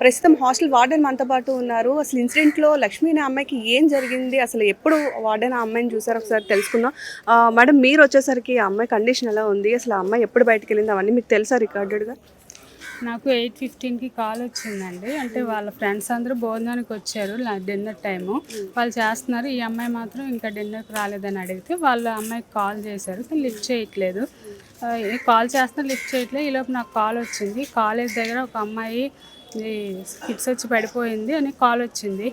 ప్రస్తుతం hostel warden మనతో పాటు ఉన్నారు. అసలు ఇన్సిడెంట్లో లక్ష్మి అనే అమ్మాయికి ఏం జరిగింది? అసలు ఎప్పుడు వార్డెన్ ఆ అమ్మాయిని చూసారు? ఒకసారి తెలుసుకుందాం. మేడం మీరు వచ్చేసరికి ఆ అమ్మాయి కండిషన్ ఎలా ఉంది? అసలు ఆ అమ్మాయి ఎప్పుడు బయటకు వెళ్ళింది? అవన్నీ మీకు తెలుసా రికార్డెడ్గా నాకు ఎయిట్ ఫిఫ్టీన్కి కాల్ వచ్చిందండి. అంటే వాళ్ళ ఫ్రెండ్స్ అందరూ భోజనానికి వచ్చారు డిన్నర్ టైము. వాళ్ళు చేస్తున్నారు. ఈ అమ్మాయి మాత్రం ఇంకా డిన్నర్కి రాలేదని అడిగితే వాళ్ళ అమ్మాయికి కాల్ చేశారు. కానీ లిఫ్ట్ చేయట్లేదు. కాల్ చేస్తున్నా లిఫ్ట్ చేయట్లేదు ఈలోపు నాకు కాల్ వచ్చింది. కాలేజ్ దగ్గర ఒక అమ్మాయి ఫిక్స్ వచ్చి పడిపోయింది అని కాల్ వచ్చింది.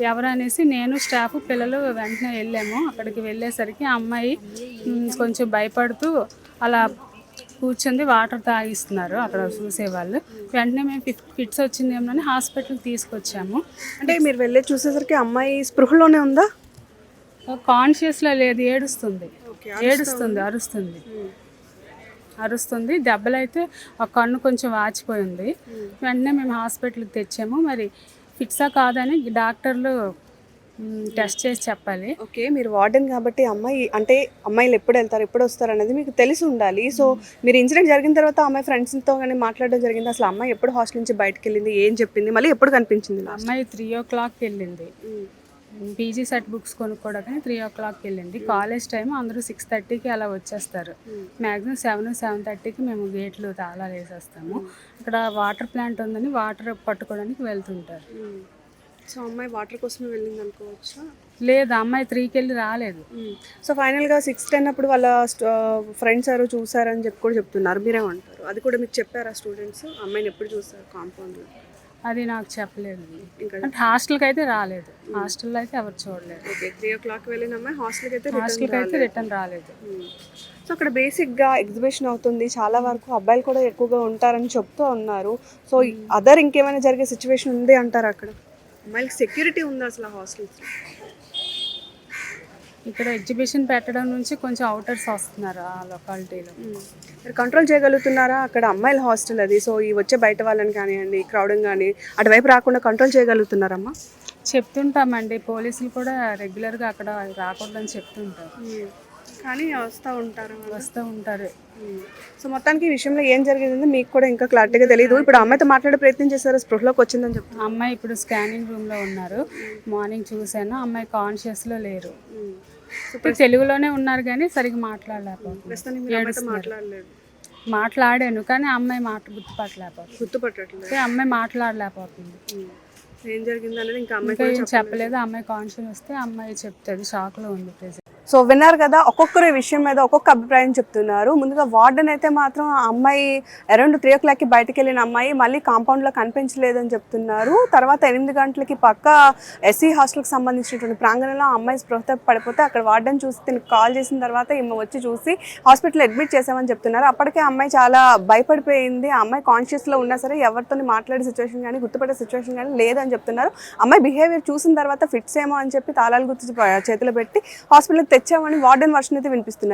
ఎవరు అనేసి నేను స్టాఫ్ పిల్లలు వెంటనే వెళ్ళాము. అక్కడికి వెళ్ళేసరికి అమ్మాయి కొంచెం భయపడుతూ అలా కూర్చుంది వాటర్ తాగిస్తున్నారు అక్కడ చూసేవాళ్ళు. వెంటనే మేము ఫిట్ ఫిట్స్ వచ్చిందేమోనని హాస్పిటల్కి తీసుకొచ్చాము. అంటే మీరు వెళ్ళే చూసేసరికి అమ్మాయి స్పృహలోనే ఉందా? కాన్షియస్లో లేదు ఏడుస్తుంది. ఏడుస్తుంది అరుస్తుంది. అరుస్తుంది. దెబ్బలైతే ఒక కన్ను కొంచెం వాచిపోయింది. వెంటనే మేము హాస్పిటల్కి తెచ్చాము. మరి ఫిట్సా కాదని డాక్టర్లు టెస్ట్ చేసి చెప్పాలి. ఓకే మీరు వార్డెన్ కాబట్టి అమ్మాయి అంటే అమ్మాయిలు ఎప్పుడు వెళ్తారు ఎప్పుడు వస్తారు అనేది మీకు తెలిసి ఉండాలి. సో మీరు ఇన్సిడెంట్ జరిగిన తర్వాత అమ్మాయి ఫ్రెండ్స్తో కానీ మాట్లాడడం జరిగింది. అసలు అమ్మాయి ఎప్పుడు హాస్టల్ నుంచి బయటకు వెళ్ళింది ఏం చెప్పింది మళ్ళీ ఎప్పుడు కనిపించింది? అమ్మాయి త్రీ ఓ క్లాక్కి వెళ్ళింది. పీజీ సెట్ బుక్స్ కొనుక్కోవడానికి త్రీ ఓ క్లాక్కి వెళ్ళింది. కాలేజ్ టైం అందరూ సిక్స్ థర్టీకి అలా వచ్చేస్తారు. మ్యాక్సిమం సెవెన్ సెవెన్ థర్టీకి మేము గేట్లు తాళాలు వేసేస్తాము ఇక్కడ వాటర్ ప్లాంట్ ఉందని వాటర్ పట్టుకోవడానికి వెళ్తుంటారు. సో అమ్మాయి వాటర్ కోసమే వెళ్ళింది అనుకోవచ్చా? లేదు అమ్మాయి త్రీకి వెళ్ళి రాలేదు సో ఫైనల్గా సిక్స్ టెన్ అప్పుడు వాళ్ళ ఫ్రెండ్స్ ఎవరు చూసారని చెప్పి కూడా చెప్తున్నారు. మీరేమంటారు? అది కూడా మీకు చెప్పారా స్టూడెంట్స్? అమ్మాయిని ఎప్పుడు చూసారు కాంపౌండ్లో? అది నాకు చెప్పలేదు. ఇంకా అంటే హాస్టల్కి అయితే రాలేదు. హాస్టల్లో అయితే ఎవరు చూడలేదు. ఓకే త్రీ ఓ క్లాక్ వెళ్ళిన అమ్మాయి హాస్టల్కి అయితే హాస్టల్కి అయితే రిటర్న్ రాలేదు. సో అక్కడ బేసిక్గా ఎగ్జిబిషన్ అవుతుంది. చాలా వరకు అబ్బాయిలు కూడా ఎక్కువగా ఉంటారని చెప్తూ ఉన్నారు. సో అదర్ ఇంకేమైనా జరిగే సిచ్యువేషన్ ఉంది అంటారు అక్కడ? అమ్మాయిలకి సెక్యూరిటీ ఉందా అసలు హాస్టల్స్ ఇక్కడ ఎగ్జిబిషన్ పెట్టడం నుంచి కొంచెం అవుటర్స్ వస్తున్నారు ఆ లొకాలిటీలో. మీరు కంట్రోల్ చేయగలుగుతున్నారా? అక్కడ అమ్మాయిల హాస్టల్ అది. సో ఈ వచ్చే బయట వాళ్ళని కానివ్వండి క్రౌడింగ్ కానీ అటువైపు రాకుండా కంట్రోల్ చేయగలుగుతున్నారమ్మా? చెప్తుంటామండి. పోలీసులు కూడా రెగ్యులర్గా అక్కడ రాకూడదని చెప్తుంటారు. కానీ వస్తూ ఉంటారు వస్తూ ఉంటారు. సో మొత్తానికి ఈ విషయంలో ఏం జరిగింది మీకు కూడా ఇంకా క్లారిటీగా తెలియదు ఇప్పుడు అమ్మాయితో మాట్లాడే ప్రయత్నం చేశారు? స్పృహలోకి వచ్చిందని చెప్తున్నారు అమ్మాయి ఇప్పుడు స్కానింగ్ రూమ్లో ఉన్నారు. మార్నింగ్ చూశాను. అమ్మాయి కాన్షియస్లో లేరు. ఇప్పుడు తెలుగులోనే ఉన్నారు కానీ సరిగ్గా మాట్లాడలేకపోతుంది మాట్లాడాను కానీ అమ్మాయి మాట గుర్తుపట్టలేకపోతుంది. గుర్తుపట్టట్లేదు. అమ్మాయి మాట్లాడలేకపోతుంది. ఏం జరిగింది అనేది ఇంకా అమ్మాయి చెప్పలేదు. అమ్మాయి కాన్షియస్ వస్తే అమ్మాయి చెప్తుంది షాక్లో ఉంది ప్రెసెంట్ సో విన్నారు కదా ఒక్కొక్కరు విషయం మీద ఒక్కొక్క అభిప్రాయం చెప్తున్నారు. ముందుగా వార్డెన్ అయితే మాత్రం ఆ అమ్మాయి అరౌండ్ త్రీ ఓ క్లాక్కి బయటకు వెళ్ళిన అమ్మాయి మళ్ళీ కాంపౌండ్లో కనిపించలేదని చెప్తున్నారు. తర్వాత ఎనిమిది గంటలకి పక్క ఎస్సీ హాస్టల్కి సంబంధించినటువంటి ప్రాంగణంలో ఆ అమ్మాయి స్పృహత పడిపోతే అక్కడ వార్డెన్ చూసి తినకు కాల్ చేసిన తర్వాత ఈమె వచ్చి చూసి హాస్పిటల్ అడ్మిట్ చేసామని చెప్తున్నారు. అప్పటికే అమ్మాయి చాలా భయపడిపోయింది. ఆ అమ్మాయి కాన్షియస్లో ఉన్నా సరే ఎవరితో మాట్లాడే సిచ్యువేషన్ కానీ గుర్తుపడే సిచ్యువేషన్ కానీ లేదని చెప్తున్నారు. అమ్మాయి బిహేవియర్ చూసిన తర్వాత ఫిట్స్ ఏమో అని చెప్పి తాళాలు గుర్తు చేతిలో పెట్టి హాస్పిటల్ తెచ్చామని వార్డెన్ వర్షన్ అయితే వినిపిస్తున్నారు.